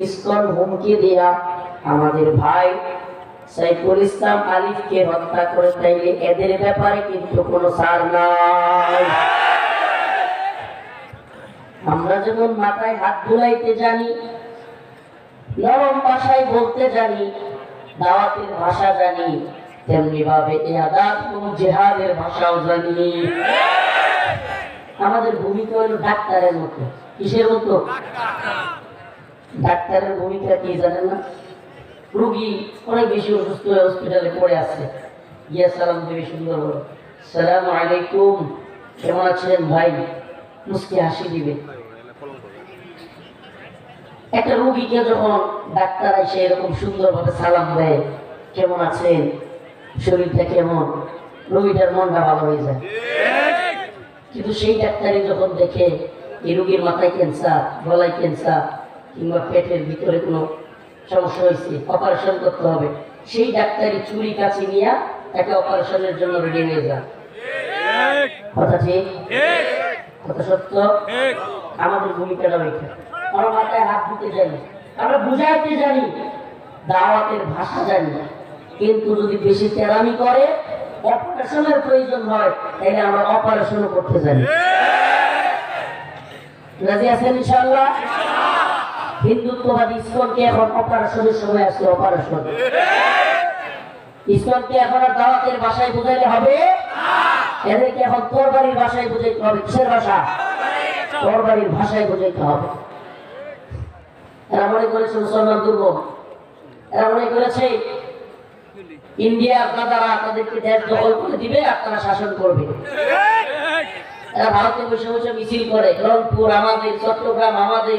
ISKCON হুমকি দিয়া আমাদের ভাই সাইফুল ইসলাম আলিফকে হত্যা করে তাইলে এদের ব্যাপারে কিন্তু কোনো সার নাই। আমরা যেমন মাথায় হাত বুলাইতে জানি, নরম ভাষায় বলতে জানি, দাওয়াতের ভাষা জানি তেমনি ভাবে এ আদাব এবং জেহাদের ভাষাও জানি। আমাদের ভূমিকা হলো ডাক্তারের মতো। কিসের মতো? ডাক্তারের ভূমিকা কি জানেন না? রুগী অনেক বেশি অসুস্থ হয়ে হসপিটালে পড়ে আছে। গিয়া সালাম দেবে সুন্দর সালাম আলাইকুম। কেমন আছেন ভাই? মুসকি হাসি দিবে। একটা রুগীকে যখন ডাক্তার এসে এরকম সুন্দরভাবে সালাম দেয়, কেমন আছেন? শরীরটা কেমন? রোগীটার মনটা ভালো হয়ে যায়। কিন্তু সেই ডাক্তারই যখন দেখে, এই রুগীর মাথায় ক্যান্সার গলায় ক্যান্সার কিংবা পেটের ভিতরে কোনো সমস্যা হয়েছে অপারেশন করতে হবে। সেই ডাক্তারই চুরি কাছে নিয়ে তাকে অপারেশনের জন্য রেডি হয়ে যায় কথা ঠিক? কথা সত্য? আমাদের ভূমিকাটা ওইটা আমরা মাথায় হাত দিতে জানি। আমরা বুঝাইতে জানি, দাওয়াতের ভাষা জানি। কিন্তু যদি বেশি তেরামি করে অপারেশনের প্রয়োজন হয়, তাহলে আমরা অপারেশনও করতে জানি। রাজি আছেন ইনশাল্লাহ হিন্দুত্ববাদী ইসকনকে এখন অপারেশনের সময় আসছে অপারেশন ইসকনকে এখন আর দাওয়াতের ভাষায় বুঝাইলে হবে? এদেরকে এখন তরবারির ভাষায় বুঝাইতে হবে। কিসের ভাষা? তরবারির ভাষায় বুঝাইতে হবে। এরা মনে করেছে মুসলমান দুর্বল। এরা মনে করেছে ইন্ডিয়ার দাদারা তাদেরকে দেশ দখল করে দিবে আর তারা শাসন করবে। এরা ভারতে বসে বসে মিছিল করে, রংপুর, আমাদের, চট্টগ্রাম, আমাদের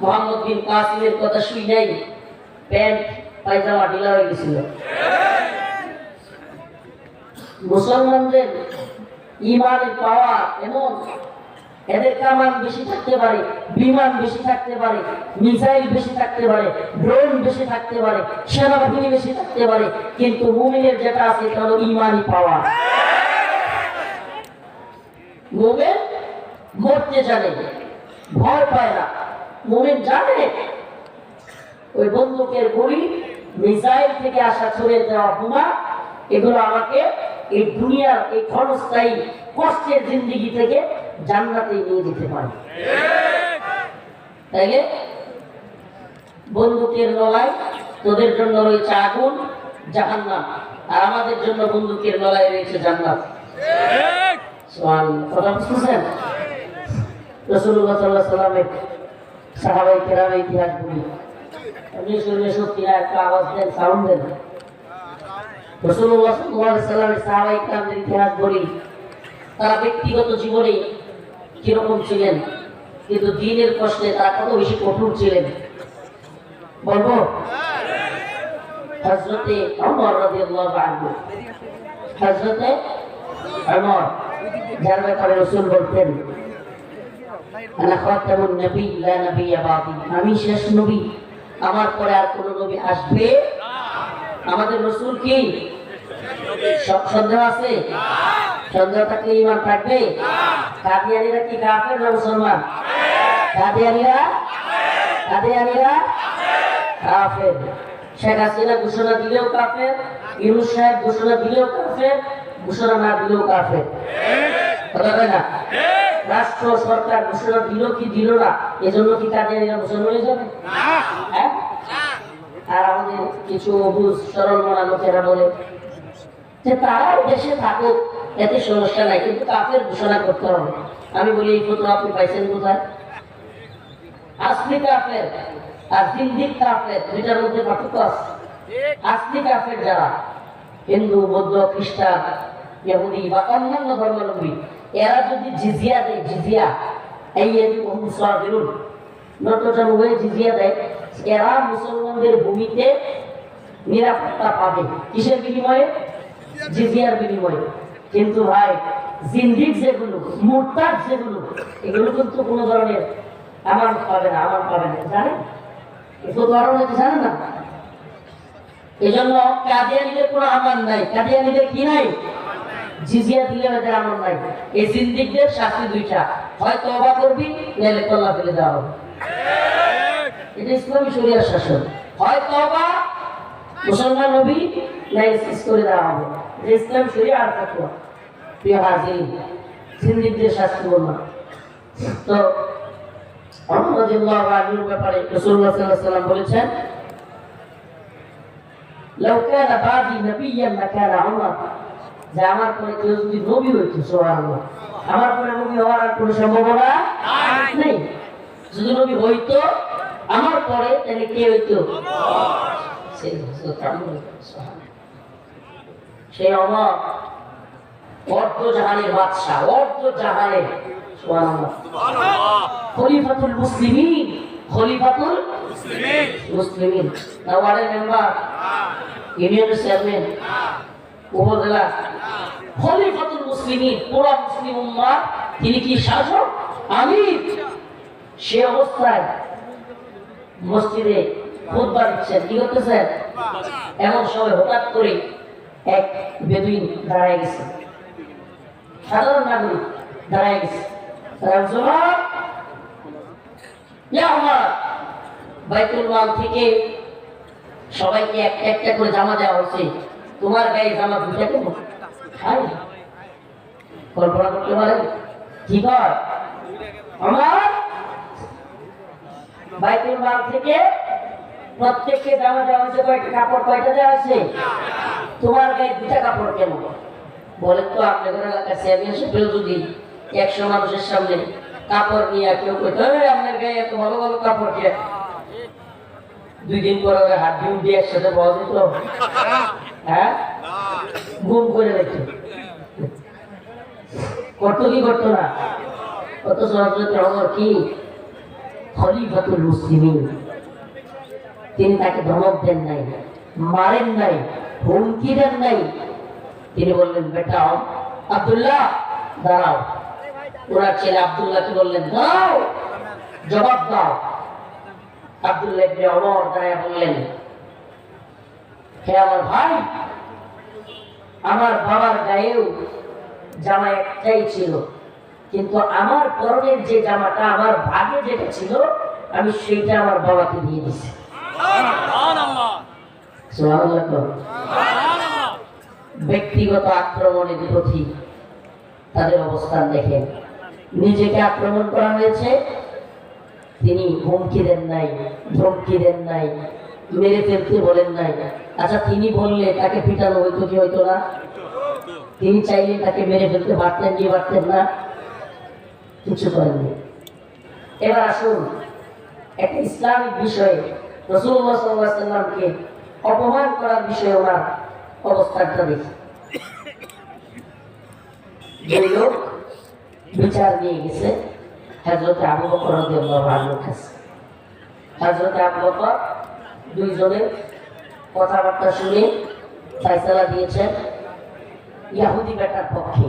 মোহাম্মদ বিন কাসিমের কথা শুই নাই, প্যান্ট, পায়জামা ঢিলা হয়ে গেছিল। মুসলমানদের ইমানের পাওয়া এমন, এদের কামান বেশি থাকতে পারে, বিমান বেশি থাকতে পারে, মিসাইল বেশি থাকতে পারে, ড্রোন বেশি থাকতে পারে, সেনাবাহিনী বেশি থাকতে পারে, কিন্তু মুমিনের যেটা আছে এটা হলো ইমানই পাওয়া মোমেন মরতে জানে, ভয় পায় না। মোমেন জানে? ওই বন্দুকের গুলি মিসাইল থেকে আসা ছড়ে যাওয়া বোমা, এগুলো আমাকে এই দুনিয়ার এই ক্ষণস্থায়ী কষ্টের জিন্দিগি থেকে জান্নাতে নিয়ে যেতে পারে। তাইলে বন্দুকের লড়াই তোদের জন্য রয়েছে আগুন, জাহান্নাম। আর আমাদের জন্য বন্দুকের লড়াই রয়েছে জান্নাত। সুবহানাল্লাহ। কথা বুঝতেছেন? রসুল্লাহ সাল্লাহ সাল্লামের সাহাবাই ইতিহাস বলি উনিশশো উনসত্তর একটা আওয়াজ দেন সাউন্ড দেন। ইতিহাস বলি তারা ব্যক্তিগত জীবনে কীরকম ছিলেন, কিন্তু দিনের কষ্টে তারা কত বেশি কঠোর ছিলেন। বলব? হজরতে অমর রাদিয়াল্লাহু আনহু। বলতেন আমি শেষ নবী। আমার পরে আর কোন নবী আসবে? আমাদের রসুল কি? সব সন্দেহ আছে? সন্দেহ থাকলে ইমান থাকবে কাদিয়ানিরা কি কাফের না মুসলমান? কাদিয়ানিরা? কাদিয়ানিরা? কাফের। শেখ হাসিনা ঘোষণা দিলেও কাফের, ইউনুস সাহেব ঘোষণা দিলেও কাফের, ঘোষণা না দিলেও কাফের। কথা না? রাষ্ট্র সরকার ঘোষণা দিল কি দিল না? এজন্য কি কাদিয়ানিরা মুসলমান হয়ে যাবে? হ্যাঁ? আর আমাদের কিছু অবুজ সরল মনা লোকেরা বলে যে তারাও দেশে থাকুক, এতে সমস্যা নাই, কিন্তু কাফের ঘোষণা করতে হবে। আমি বলি, এই ফটো আপনি পাইছেন কোথায়? আসলি কাফের আর জিন্দিক কাফের, দুইটার মধ্যে পার্থক্য আছে। আসলি কাফের যারা হিন্দু, বৌদ্ধ, খ্রিস্টান, ইহুদি বা অন্যান্য ধর্মাবলম্বী এরা যদি জিজিয়া দেয়, জিজিয়া, এই নটজন হয়ে জিজিয়া দেয়। এরা মুসলমানদের ভূমিতে নিরাপত্তা পাবে। কিসের বিনিময়ে? জিজিয়ার বিনিময়ে। কিন্তু ভাই জিন্দিক যেগুলো, মুরতাদ যেগুলো, এগুলো কিন্তু কোনো ধরনের আমার পাবে না, আমার পাবে না। জানেন? এগুলো ধরনের হচ্ছে জানেন না? এই জন্য কাদিয়ানিদের কোনো আমার নাই। কাদিয়ানিদের কি নাই? জিজিয়া দিলে ওদের আমল নাই এই জিন্দিকদের শাস্তি দুইটা হয় তবা করবি নাহলে কল্লা ফেলে দেওয়া হবে এটা ইসলামী শরিয়ার শাসন হয় তবা মুসলমান নবী নাহলে শেষ করে দেওয়া হবে এটা ইসলাম শরিয়া আর থাকবো প্রিয় হাজির জিন্দিকদের শাস্তি বললাম তো আহমদুল্লাহ আলীর ব্যাপারে রসুল্লাহ সাল্লাহ সাল্লাম বলেছেন لو كان بعدي نبيا لكان عمر যে আমার পরে কেউ যদি নবী হইতো আমার পরে নবী হওয়ার আর কোনো সম্ভাবনা নেই। যদি নবী হইতো আমার পরে তাহলে কে হইতো। সেই অমর অর্ধ জাহানের বাদশাহ অর্ধ জাহানের খলিফাতুল মুসলিমিন খলিফাতুল মুসলিমিন। মেম্বার ইউনিয়নের চেয়ারম্যান। তিনি কি শাসক? সে অবস্থায় মসজিদে দিচ্ছেন। কি করতেছেন? এমন সময় হঠাৎ করে এক বেদুইন দাঁড়ায় গেছে। সাধারণ নাগরিক দাঁড়ায় গেছে। তারা বলছে, "ওমর, ইয়া ওমর, বাইতুল মাল থেকে সবাইকে একটা একটা করে জামা দেওয়া হয়েছে। তোমার গায়ে জামা কেন হাই। কল্পনা করতে পারেন কি কর? আমার বাইতুল মাল থেকে প্রত্যেককে জামা দেওয়া হয়েছে, কয়টা কাপড়, কয়টা দেওয়া হয়েছে? তোমার গায়ে দুটা কাপড় কেন? বলেন তো আপনাদের এলাকার চেয়ারম্যান সেটাও যদি একশো মানুষের সামনে কাপড় নিয়ে কেউ কইতে আপনার গায়ে এত ভালো ভালো কাপড় কে? দুই দিন পরে হাত দিয়ে একসাথে পাওয়া যেত হ্যাঁ? গুম করে রেখে করতো কি করতো না কত অমর কি? তিনি তাকে ধমক দেন নাই, মারেন নাই, হুমকি দেন নাই। তিনি বললেন, বেটা, আব্দুল্লাহ, দাঁড়াও। ওনার ছেলে আব্দুল্লাহকে বললেন, দাঁড়াও, জবাব দাও। আব্দুল্লাহ ওমর দাঁড়ায় বললেন হে আমার ভাই, আমার বাবার গায়েও জামা একটাই ছিল। কিন্তু আমার পরনের যে জামাটা, আমার ভাগে যেটা ছিল, আমি সেইটা আমার বাবাকে দিয়ে দিছি। ব্যক্তিগত আক্রমণের প্রতি তাদের অবস্থান দেখেন। নিজেকে আক্রমণ করা হয়েছে, তিনি হুমকি দেন নাই, ধমকি দেন নাই মেরে ফেলতে বলেন নাই। আচ্ছা তিনি বললে তাকে পিটানো হইতো কি হইতো না? তিনি চাইলে তাকে মেরে ফেলতে পারতেন কি পারতেন না? কিছু করেননি এবার আসুন, একটা ইসলামিক বিষয়ে রসুল্লাহ অপমান করার বিষয়ে ওনার অবস্থানটা দেখি। যে লোক বিচার নিয়ে গেছে হজরত আবু বকর রাদিয়াল্লাহু আনহুর কাছে। হজরত আবু বকর দুইজনের কথাবার্তা শুনে ফয়সালা দিয়েছেন ইয়াহুদি বেটার পক্ষে।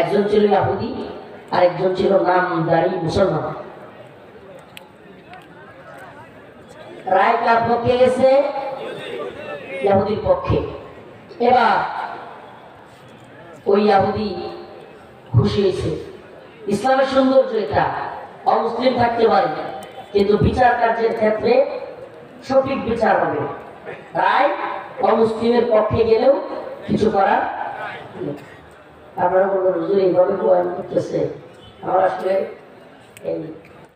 একজন ছিল ইয়াহুদি আর একজন ছিল নামদারি মুসলমান। রায় কার পক্ষে গেছে? ইয়াহুদির পক্ষে। এবার ওই ইয়াহুদি খুশি হয়েছে। ইসলামের সৌন্দর্য এটা। অমুসলিম থাকতে পারে, কিন্তু বিচার কার্যের ক্ষেত্রে সঠিক বিচার হবে রায় অমুসলিমের পক্ষে গেলেও কিছু করার। আপনারা বলবেন হুজুর এইভাবে বয়ান করতেছে আমরা আসলে এই